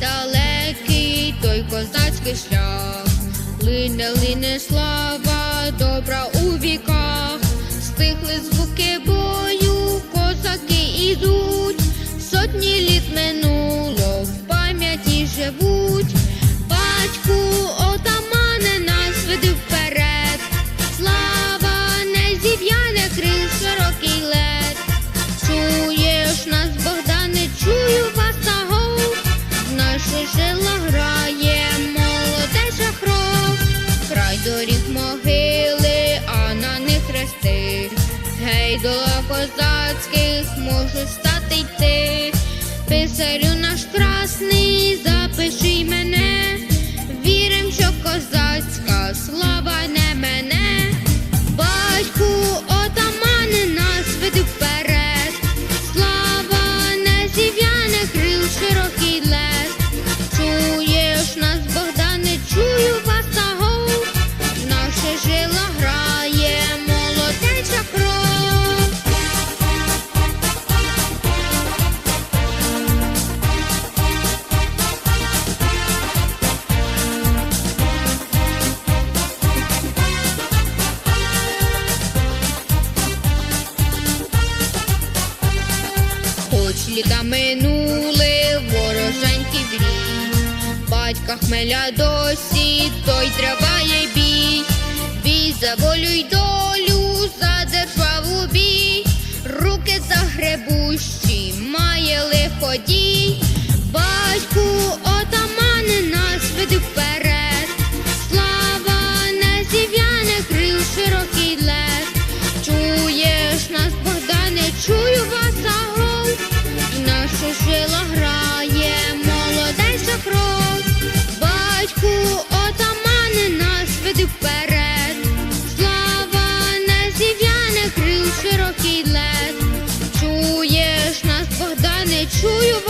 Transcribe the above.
далекий той козацький шлях, лине, лине слава, добра у віках, стихли звуки бою, козаки ідуть, сотні літ минуло в пам'яті живуть. Жила грає молодежа кров, край доріг могили, а на них хрести. Гей, до козацьких, можу стати йти. Писарю наш красний, літа минули вороженькі врій, батька хмеля досі, той триває бій, бій за волю й долю, за державу бій, руки загребущі, має лиходій, батьку отамани нас веди вперед, слава не зів'яне крил широкий лес, чуєш нас, Богдане, чуєш весело грає, молодей сокров, батьку отамани нас веди вперед, слава на зів'яне крил широкий лед. Чуєш нас, Богдане, чую.